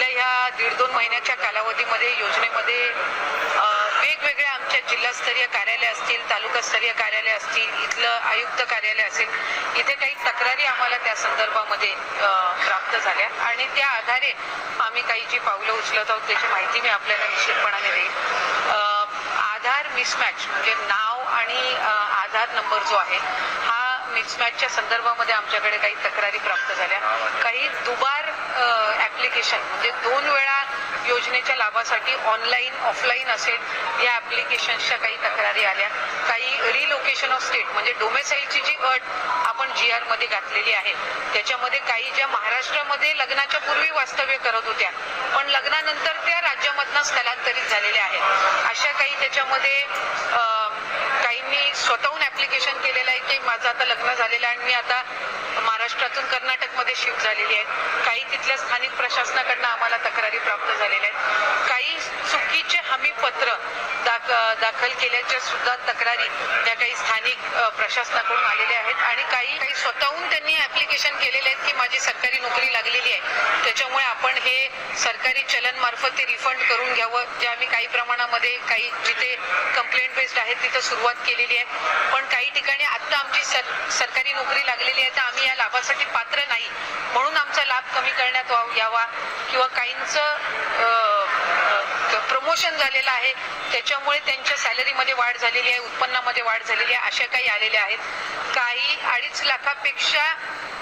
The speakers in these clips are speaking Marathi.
आपल्या ह्या दीड दोन महिन्याच्या कालावधीमध्ये योजनेमध्ये वेगवेगळ्या आमच्या जिल्हास्तरीय कार्यालय असतील तालुकास्तरीय कार्यालय असतील इथलं आयुक्त कार्यालय असेल इथे काही तक्रारी आम्हाला त्या संदर्भामध्ये प्राप्त झाल्या. आणि त्या आधारे आम्ही काही जी पावलं उचलत आहोत त्याची माहिती मी आपल्याला निश्चितपणाने देईन. आधार मिसमॅच म्हणजे नाव आणि आधार नंबर जो आहे हा मिसमॅचच्या संदर्भामध्ये आमच्याकडे काही तक्रारी प्राप्त झाल्या. काही दुबार ऍप्लिकेशन म्हणजे दोन वेळा योजनेच्या लाभासाठी ऑनलाईन ऑफलाईन असेल या ऍप्लिकेशन्सच्या काही तक्रारी आल्या. काही रिलोकेशन ऑफ स्टेट म्हणजे डोमेसाईलची जी अट आपण जी आरमध्ये घातलेली आहे त्याच्यामध्ये काही ज्या महाराष्ट्रामध्ये लग्नाच्या पूर्वी वास्तव्य करत होत्या पण लग्नानंतर त्या राज्यामधनं स्थलांतरित झालेल्या आहेत. अशा काही त्याच्यामध्ये काहींनी स्वतःहून ऍप्लिकेशन केलेलं आहे की माझं आता लग्न झालेलं आहे आणि मी आता महाराष्ट्रातून कर्नाटकमध्ये शिफ्ट झालेली आहे. काही तिथल्या स्थानिक प्रशासनाकडनं आम्हाला तक्रारी प्राप्त झालेल्या आहेत. काही हमीपत्र दाख दाखल केल्याच्या सुद्धा तक्रारी त्या काही स्थानिक प्रशासनाकडून आलेल्या आहेत आणि काही काही स्वतःहून त्यांनी ऍप्लिकेशन केलेले आहेत की माझी सरकारी नोकरी लागलेली आहे. त्याच्यामुळे आपण हे सरकारी चलन मार्फत ते रिफंड करून घ्यावं. जे आम्ही काही प्रमाणामध्ये काही जिथे कंप्लेंट बेस्ड आहेत तिथं सुरुवात केलेली आहे. पण काही ठिकाणी आता आमची सर सरकारी नोकरी लागलेली आहे तर आम्ही या लाभासाठी पात्र नाही. म्हणून आमचा लाभ कमी करण्यात यावा किंवा काहींचं प्रमोशन झालेलं आहे. त्याच्यामुळे त्यांच्या सॅलरीमध्ये वाढ झालेली आहे उत्पन्नामध्ये वाढ झालेली आहे अशा काही आलेल्या आहेत. काही अडीच लाखापेक्षा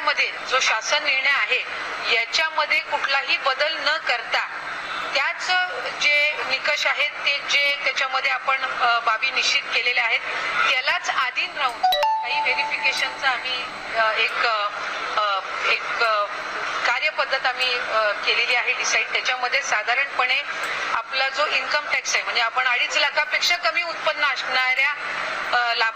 मध्ये जो शासन निर्णय आहे याच्यामध्ये कुठलाही बदल न करता त्याच जे निकष आहेत ते जे त्याच्यामध्ये आपण बाबी निश्चित केलेल्या आहेत त्यालाच आधीन राहून काही व्हेरिफिकेशनचा आम्ही एक एक कार्यपद्धत आम्ही केलेली आहे डिसाईड त्याच्यामध्ये साधारणपणे आपला जो इन्कम टॅक्स आहे म्हणजे आपण अडीच लाखापेक्षा कमी उत्पन्न असणाऱ्या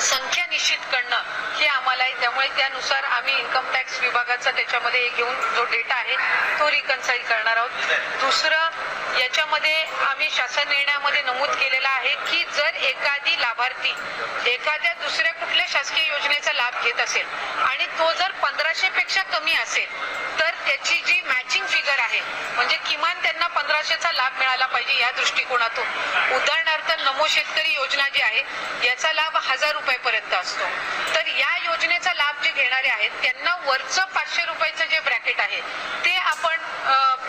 संख्या निश्चित करणं हे आम्हाला आहे त्यामुळे त्यानुसार आम्ही इन्कम टॅक्स विभागाचा त्याच्यामध्ये हे घेऊन जो डेटा आहे तो रिकन्साईल करणार आहोत. दुसरं याच्यामध्ये आम्ही शासन निर्णयामध्ये नमूद केलेला आहे की जर एखादी लाभार्थी एखाद्या दुसऱ्या कुठल्या शासकीय योजनेचा लाभ घेत असेल आणि तो जर पंधराशे पेक्षा कमी असेल तर त्याची जी मॅचिंग फिगर आहे म्हणजे किमान त्यांना पंधराशेचा लाभ मिळाला पाहिजे या दृष्टिकोनातून. उदाहरणार्थ नमो शेतकरी योजना जी आहे याचा लाभ हजार रुपयापर्यंत असतो. तर या योजनेचा लाभ जे घेणारे आहेत त्यांना वरचं पाचशे रुपयाचं जे ब्रॅकेट आहे ते आपण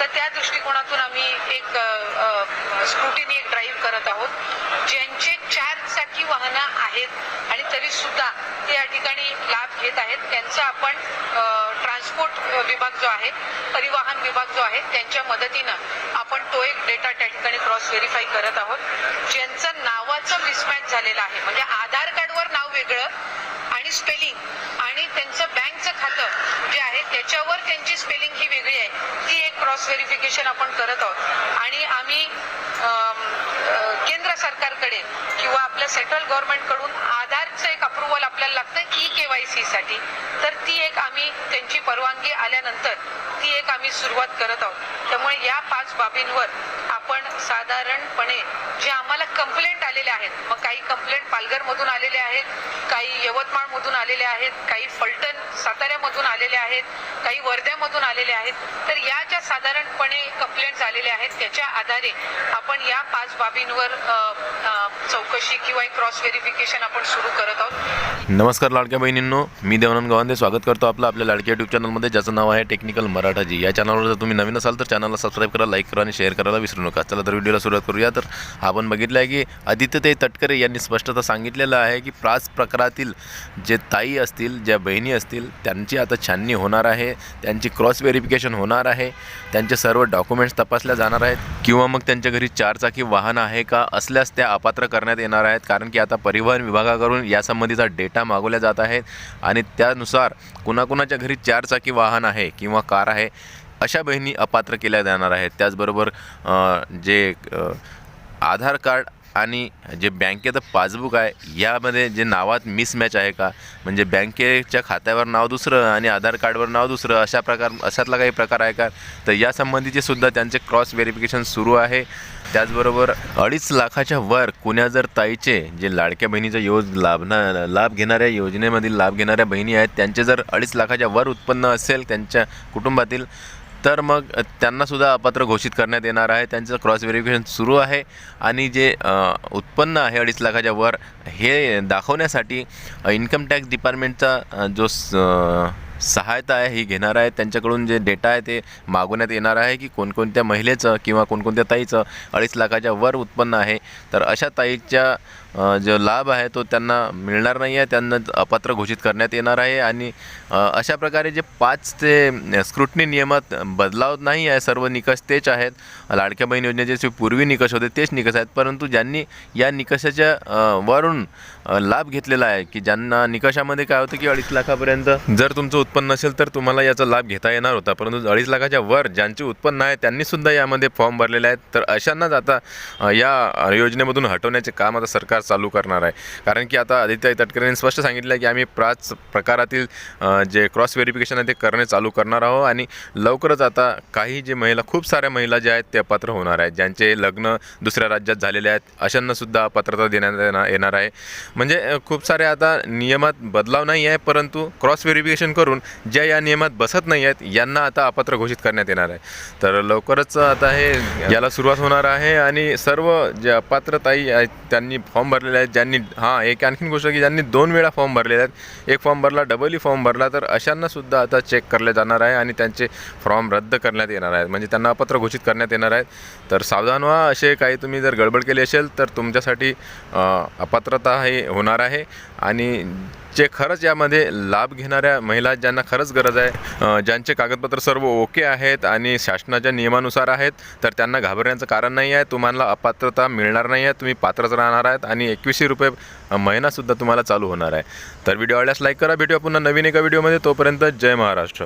तर त्या दृष्टिकोनातून आम्ही एक स्क्रुटिनी एक ड्राईव्ह करत आहोत ज्यांचे चार चाकी वाहनं आहेत आणि तरी सुद्धा ते या ठिकाणी लाभ घेत आहेत. त्यांचा आपण ट्रान्सपोर्ट विभाग जो आहे परिवहन विभाग जो आहे त्यांच्या मदतीनं आपण तो एक डेटा त्या ठिकाणी क्रॉस व्हेरीफाय करत आहोत. ज्यांचं नावाचं मिसमॅच झालेलं आहे म्हणजे आधार कार्डवर नाव वेगळं आणि स्पेलिंग आणि त्यांचं बँकचं खातं जे आहे त्याच्यावर त्यांची स्पेलिंग ही वेगळी आहे. ती एक क्रॉस व्हेरिफिकेशन आपण करत आहोत. आणि आम्ही केंद्र सरकारकडे किंवा आपल्या सेंट्रल गव्हर्नमेंटकडून आधारचं एक अप्रुव्हल आपल्याला लागतं ई केवायसी साठी. तर ती एक आम्ही त्यांची परवानगी आल्यानंतर ती एक आम्ही सुरुवात करत आहोत. त्यामुळे या पाच बाबींवर आपण साधारणपणे आम्हाला कंप्लेंट आलेले आहेत. मग काही कंप्लेंट पालघरमधून आलेले आहेत काही यवतमाळमधून आलेले आहेत काही फलटण साताऱ्यामधून आलेले आहेत काही वर्ध्यामधून आलेले आहेत. तर या ज्या साधारणपणे कंप्लेंट झालेल्या आहेत. त्याच्या आधारे आपण या पाच बाबींवर चौकशी किंवा क्रॉस व्हेरिफिकेशन आपण सुरू करत आहोत. नमस्कार लाडक्या बहिणींनो मी देवानंद गवांदे. स्वागत करतो आपलं आपल्या लाडक्या युट्यूब चॅनलमध्ये ज्याचं नाव आहे टेक्निकल मराठाजी या चॅनलवर जर तुम्ही नवीन असाल तर चॅनलला सबस्क्राईब करा लाईक करा आणि शेअर करायला विसरू नका. चला तर व्हिडिओला सुरुवात करूया. तर आपण बघितलं आहे की आदित्यते तटकरे यांनी स्पष्टता सांगितलेलं आहे की प्राच प्रकारातील जे ताई असतील ज्या बहिणी असतील त्यांची आता छाननी होणार आहे त्यांची क्रॉस व्हेरिफिकेशन होणार आहे त्यांचे सर्व डॉक्युमेंट्स तपासल्या जाणार आहेत किंवा मग त्यांच्या घरी चारचाकी वाहन आहे का असल्यास त्या अपात्र करण्यात येणार आहेत कारण की आता परिवहन विभागाकडून यासंबंधीचा डेटा मागवल्या जात आहेत आणि त्यानुसार कुणाकुणाच्या घरी चारचाकी वाहन आहे किंवा कार आहे अशा बहिणी अपात्र केल्या जाणार आहेत. त्याचबरोबर जे आधार कार्ड आणि जे बँकेचं पासबुक आहे यामध्ये जे नावात मिसमॅच आहे का? म्हणजे बँकेच्या खात्यावर नाव दुसरं आणि आधार कार्डवर नाव दुसरं अशा प्रकार अशातला काही प्रकार आहे का? तर यासंबंधीचे सुद्धा त्यांचे क्रॉस व्हेरिफिकेशन सुरू आहे. त्याचबरोबर अडीच लाखाच्या वर कुण्या जर ताईचे जे लाडक्या बहिणीचा योज लाभना लाभ घेणाऱ्या योजनेमधील लाभ घेणाऱ्या बहिणी आहेत त्यांचे जर अडीच लाखाच्या वर उत्पन्न असेल त्यांच्या कुटुंबातील तर मग त्यांनासुद्धा अपात्र घोषित करण्यात येणार आहे. त्यांचं क्रॉस व्हेरिफिकेशन सुरू आहे. आणि जे उत्पन्न आहे अडीच लाखाच्या वर हे दाखवण्यासाठी इन्कम टॅक्स डिपार्टमेंटचा जो स- सहायता आहे ही घेणार आहे. त्यांच्याकडून जे डेटा आहे ते मागवण्यात येणार आहे की कोणकोणत्या महिलेचं किंवा कोणकोणत्या ताईचं अडीच लाखाच्या वर उत्पन्न आहे. तर अशा ताईच्या जो लाभ आहे तो त्यांना मिळणार नाही आहे त्यांना अपात्र घोषित करण्यात येणार आहे आणि अशा प्रकारे जे पाच ते स्क्रुटनी नियमात बदलाव नाही आहे सर्व निकष तेच आहेत. लाडक्या बहीण योजनेचे जे पूर्वी निकष होते तेच निकष आहेत. परंतु ज्यांनी या निकषाच्या वरून लाभ घेतलेला आहे की ज्यांना निकषामध्ये काय होतं की अडीच लाखापर्यंत जर तुमचं उत्पन्न असेल तर तुम्हाला याचा लाभ घेता येणार होता. परंतु अडीच लाखाच्या वर ज्यांचे उत्पन्न आहे त्यांनीसुद्धा यामध्ये फॉर्म भरलेले आहेत. तर अशांनाच आता या योजनेमधून हटवण्याचे काम आता सरकार चालू करणार आहे. कारण की आता आदित्य तटकरेंनी स्पष्ट सांगितलं आहे की आम्ही प्राच प्रकारातील जे क्रॉस व्हेरिफिकेशन आहे ते करणे चालू करणार आहोत आणि लवकरच आता काही जे महिला खूप साऱ्या महिला ज्या आहेत त्या पात्र होणार आहेत. ज्यांचे लग्न दुसऱ्या राज्यात झालेले आहेत. अशांनासुद्धा पात्रता देण्यात येणार आहे. म्हणजे खूप सारे आता नियमात बदलाव नाही आहे परंतु क्रॉस व्हेरिफिकेशन करून ज्या या नियमात बसत नाही आहेत यांना आता अपात्र घोषित करण्यात येणार आहे. तर लवकरच आता हे याला सुरुवात होणार आहे आणि सर्व जे अपात्र ताई आहेत त्यांनी फॉर्म भरलेले आहेत ज्यांनी हां एक आणखीन गोष्ट की ज्यांनी दोन वेळा फॉर्म भरलेले आहेत. एक फॉर्म भरला डबलही फॉर्म भरला तर अशांनासुद्धा आता चेक करले जाणार आहे आणि त्यांचे फॉर्म रद्द करण्यात येणार आहेत. म्हणजे त्यांना अपात्र घोषित करण्यात येणार आहेत. तर सावधान व्हा असे काही तुम्ही जर गडबड केली असेल तर तुमच्यासाठी अपात्रता हे होणार आहे. आणि जे खरंच यामध्ये लाभ घेणाऱ्या महिला ज्यांना खरंच गरज आहे ज्यांचे कागदपत्र सर्व ओके आहेत आणि शासनाच्या नियमानुसार आहेत तर त्यांना घाबरण्याचं कारण नाही आहे तुम्हाला अपात्रता मिळणार नाही आहे तुम्ही पात्रच राहणार आहेत आणि एकवीसशे रुपये महिनासुद्धा तुम्हाला चालू होणार आहे. तर व्हिडिओ आवडल्यास लाईक करा भेटूया पुन्हा नवीन एका व्हिडिओमध्ये तोपर्यंत जय महाराष्ट्र.